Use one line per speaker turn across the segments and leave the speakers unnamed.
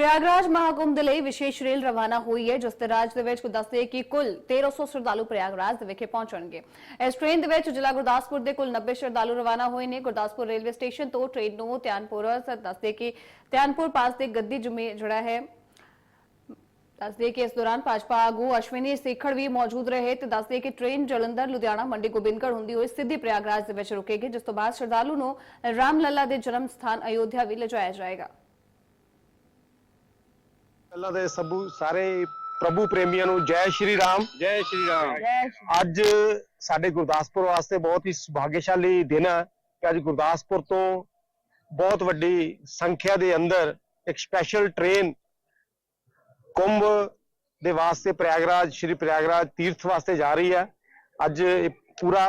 ਪ੍ਰਯਾਗਰਾਜ ਮਹਾਕੁੰਭ ਦੇ ਲਈ ਵਿਸ਼ੇਸ਼ ਰੇਲ ਰਵਾਨਾ ਹੋਈ ਹੈ, ਜਿਸ ਦੇ ਰਾਜ ਦੇ ਵਿੱਚ ਦੱਸਦੇ ਕਿ ਕੁੱਲ 1300 ਸ਼ਰਧਾਲੂ ਪ੍ਰਯਾਗਰਾਜ ਦੇ ਵਿਖੇ ਪਹੁੰਚਣਗੇ। ਇਸ ਟ੍ਰੇਨ ਦੇ ਵਿੱਚ ਜ਼ਿਲ੍ਹਾ ਗੁਰਦਾਸਪੁਰ ਦੇ ਕੁੱਲ 90 ਸ਼ਰਧਾਲੂ ਰਵਾਨਾ ਹੋਏ ਨੇ। ਗੁਰਦਾਸਪੁਰ ਰੇਲਵੇ ਸਟੇਸ਼ਨ ਤੋਂ ਟ੍ਰੇਨ ਨੂੰ ਧਿਆਨਪੁਰ ਦੱਸਦੇ ਕਿ ਧਿਆਨਪੁਰ ਪਾਸ ਦੇ ਗੱਦੀ ਜਮੇ ਜਿਹੜਾ ਹੈ, ਦੱਸਦੇ ਕਿ ਇਸ ਦੌਰਾਨ ਭਾਜਪਾ ਆਗੂ ਅਸ਼ਵਨੀ ਸੇਖੜ ਵੀ ਮੌਜੂਦ ਰਹੇ ਤੇ ਦੱਸਦੇ ਕਿ ਟ੍ਰੇਨ ਜਲੰਧਰ, ਲੁਧਿਆਣਾ, ਮੰਡੀ ਗੋਬਿੰਦਗੜ੍ਹ ਹੁੰਦੀ ਹੋਈ ਸਿੱਧੀ ਪ੍ਰਯਾਗਰਾਜ ਦੇ ਵਿੱਚ ਰੁਕੇਗੀ, ਜਿਸ ਤੋਂ ਬਾਅਦ ਸ਼ਰਧਾਲੂ ਨੂੰ ਰਾਮ ਲੱਲਾ ਦੇ ਜਨਮ ਸਥਾਨ ਅਯੋਧਿਆ ਵੀ ਲਿਜਾਇਆ ਜਾਏਗਾ।
ਪਹਿਲਾਂ ਤੇ ਸਭੂ ਸਾਰੇ ਪ੍ਰਭੂ ਪ੍ਰੇਮੀਆਂ ਨੂੰ ਜੈ ਸ਼੍ਰੀ ਰਾਮ।
ਜੈ ਸ਼੍ਰੀ ਰਾਮ।
ਅੱਜ ਸਾਡੇ ਗੁਰਦਾਸਪੁਰ ਵਾਸਤੇ ਬਹੁਤ ਹੀ ਸੁਭਾਗਿਆਸ਼ਾਲੀ ਦਿਨ ਹੈ ਕਿ ਅੱਜ ਗੁਰਦਾਸਪੁਰ ਤੋਂ ਬਹੁਤ ਵੱਡੀ ਸੰਖਿਆ ਦੇ ਅੰਦਰ ਇੱਕ ਸਪੈਸ਼ਲ ਟ੍ਰੇਨ ਕੁੰਭ ਦੇ ਵਾਸਤੇ ਪ੍ਰਯਾਗਰਾਜ ਸ਼੍ਰੀ ਪ੍ਰਯਾਗਰਾਜ ਤੀਰਥ ਵਾਸਤੇ ਜਾ ਰਹੀ ਹੈ। ਅੱਜ ਪੂਰਾ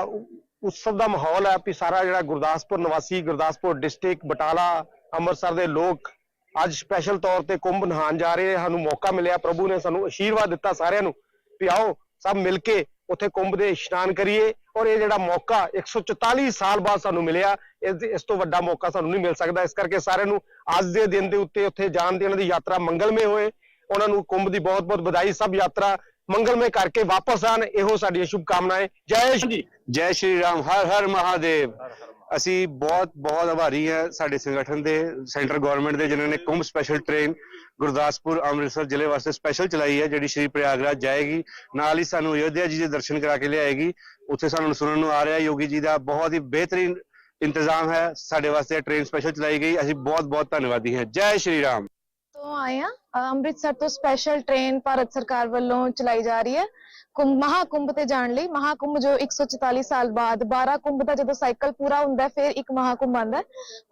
ਉਤਸਵ ਦਾ ਮਾਹੌਲ ਹੈ ਕਿ ਸਾਰਾ ਜਿਹੜਾ ਗੁਰਦਾਸਪੁਰ ਨਿਵਾਸੀ ਗੁਰਦਾਸਪੁਰ ਡਿਸਟ੍ਰਿਕਟ ਬਟਾਲਾ ਅੰਮ੍ਰਿਤਸਰ ਦੇ ਲੋਕ ਅੱਜ ਸਪੈਸ਼ਲ ਤੌਰ ਤੇ ਕੁੰਭ ਨਹਾਉਣ ਜਾ ਰਹੇ ਸਾਨੂੰ ਮੌਕਾ ਮਿਲਿਆ ਪ੍ਰਭੂ ਨੇ ਸਾਨੂੰ ਅਸ਼ੀਰਵਾਦ ਦਿੱਤਾ ਸਾਰਿਆਂ ਨੂੰ ਵੀ ਆਓ ਸਭ ਮਿਲ ਕੇ ਉੱਥੇ ਕੁੰਭ ਦੇ ਇਸ਼ਨਾਨ ਕਰੀਏ ਔਰ ਇਹ ਜਿਹੜਾ ਮੌਕਾ 144 ਸਾਲ ਬਾਅਦ ਸਾਨੂੰ ਮਿਲਿਆ ਇਸ ਇਸ ਤੋਂ ਵੱਡਾ ਮੌਕਾ ਸਾਨੂੰ ਨਹੀਂ ਮਿਲ ਸਕਦਾ ਇਸ ਕਰਕੇ ਸਾਰਿਆਂ ਨੂੰ ਅੱਜ ਦੇ ਦਿਨ ਦੇ ਉੱਤੇ ਉੱਥੇ ਜਾਣ ਦੀ ਉਹਨਾਂ ਦੀ ਯਾਤਰਾ ਮੰਗਲਮय ਹੋਏ ਉਹਨਾਂ ਨੂੰ ਕੁੰਭ ਦੀ ਬਹੁਤ ਬਹੁਤ ਵਧਾਈ ਸਭ ਯਾਤਰਾ ਮੰਗਲਮय ਕਰਕੇ ਵਾਪਸ ਆਣ ਇਹੋ ਸਾਡੀਆਂ ਸ਼ੁਭ ਕਾਮਨਾਵਾਂ ਜੈ ਸ਼੍ਰੀ
ਜੈ ਸ਼੍ਰੀ ਰਾਮ ਹਰ ਹਰ ਮਹਾਦੇਵ ਅਸੀਂ ਬਹੁਤ ਬਹੁਤ ਆਭਾਰੀ ਹਾਂ ਸਾਡੇ ਸੰਗਠਨ ਦੇ, ਸੈਂਟਰ ਗਵਰਨਮੈਂਟ ਦੇ, ਜਿਨ੍ਹਾਂ ਨੇ ਕੁੰਭ ਸਪੈਸ਼ਲ ਟ੍ਰੇਨ ਗੁਰਦਾਸਪੁਰ ਅੰਮ੍ਰਿਤਸਰ ਜ਼ਿਲ੍ਹੇ ਵਾਸਤੇ ਸਪੈਸ਼ਲ ਚਲਾਈ ਹੈ, ਜਿਹੜੀ ਸ਼੍ਰੀ ਪ੍ਰਯਾਗਰਾਜ ਜਾਏਗੀ। ਨਾਲ ਹੀ ਸਾਨੂੰ ਅਯੋਧਿਆ ਜੀ ਦੇ ਦਰਸ਼ਨ ਕਰਾ ਕੇ ਲਿਆਏਗੀ। ਉੱਥੇ ਸਾਨੂੰ ਸੁਣਨ ਨੂੰ ਆ ਰਿਹਾ ਯੋਗੀ ਜੀ ਦਾ ਬਹੁਤ ਹੀ ਬਿਹਤਰੀਨ ਇੰਤਜ਼ਾਮ ਹੈ, ਸਾਡੇ ਵਾਸਤੇ ਟ੍ਰੇਨ ਸਪੈਸ਼ਲ ਚਲਾਈ ਗਈ। ਅਸੀਂ ਬਹੁਤ ਬਹੁਤ ਧੰਨਵਾਦੀ ਹਾਂ। ਜੈ ਸ਼੍ਰੀ ਰਾਮ।
ਆਏ ਆ। ਅੰਮ੍ਰਿਤਸਰ ਤੋਂ ਸਪੈਸ਼ਲ ਟ੍ਰੇਨ ਭਾਰਤ ਸਰਕਾਰ ਵੱਲੋਂ ਚਲਾਈ ਜਾ ਰਹੀ ਹੈ। ਕੁੰਭ ਮਹਾਕੁੰਭ ਤੇ ਜਾਣ ਲਈ। ਮਹਾਕੁੰਭ ਜੋ 144 ਸਾਲ ਬਾਅਦ 12 ਕੁੰਭ ਦਾ ਜਦੋਂ ਸਾਈਕਲ ਪੂਰਾ ਹੁੰਦਾ ਫਿਰ ਇੱਕ ਮਹਾਕੁੰਭ ਆਉਂਦਾ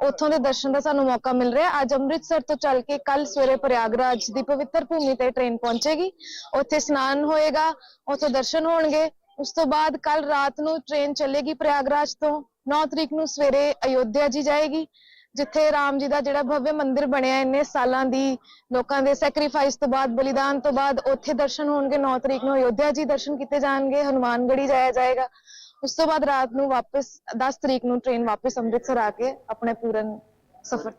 ਉੱਥੋਂ ਦੇ ਦਰਸ਼ਨ ਦਾ ਸਾਨੂੰ ਮੌਕਾ ਮਿਲ ਰਿਹਾ ਅੱਜ ਅੰਮ੍ਰਿਤਸਰ ਤੋਂ ਚੱਲ ਕੇ ਕੱਲ ਸਵੇਰੇ ਪ੍ਰਯਾਗਰਾਜ ਦੀ ਪਵਿੱਤਰ ਭੂਮੀ ਤੇ ਟ੍ਰੇਨ ਪਹੁੰਚੇਗੀ। ਉੱਥੇ ਇਸ਼ਨਾਨ ਹੋਏਗਾ, ਉੱਥੋਂ ਦਰਸ਼ਨ ਹੋਣਗੇ। ਉਸ ਤੋਂ ਬਾਅਦ ਕੱਲ ਰਾਤ ਨੂੰ ਟ੍ਰੇਨ ਚੱਲੇਗੀ ਪ੍ਰਯਾਗਰਾਜ ਤੋਂ। 9 ਤਰੀਕ ਨੂੰ ਸਵੇਰੇ ਅਯੋਧਿਆ ਜੀ ਜਾਏਗੀ। ਜਿੱਥੇ ਰਾਮ ਜੀ ਦਾ ਜਿਹੜਾ ਭਵਯ ਮੰਦਿਰ ਬਣਿਆ, ਇੰਨੇ ਸਾਲਾਂ ਦੀ ਲੋਕਾਂ ਦੇ ਸੈਕਰੀਫਾਈਸ ਤੋਂ ਬਾਅਦ, ਬਲੀਦਾਨ ਤੋਂ ਬਾਅਦ ਉੱਥੇ ਦਰਸ਼ਨ ਹੋਣਗੇ 9 ਤਰੀਕ ਨੂੰ ਅਯੋਧਿਆ ਜੀ ਦਰਸ਼ਨ ਕੀਤੇ ਜਾਣਗੇ, ਹਨੂਮਾਨਗੜ੍ਹੀ ਜਾਇਆ ਜਾਏਗਾ। ਉਸ ਤੋਂ ਬਾਅਦ ਰਾਤ ਨੂੰ ਵਾਪਸ 10 ਤਰੀਕ ਨੂੰ ਟ੍ਰੇਨ ਵਾਪਸ ਅੰਮ੍ਰਿਤਸਰ ਆ ਕੇ ਆਪਣੇ ਪੂਰਨ ਸਫ਼ਰ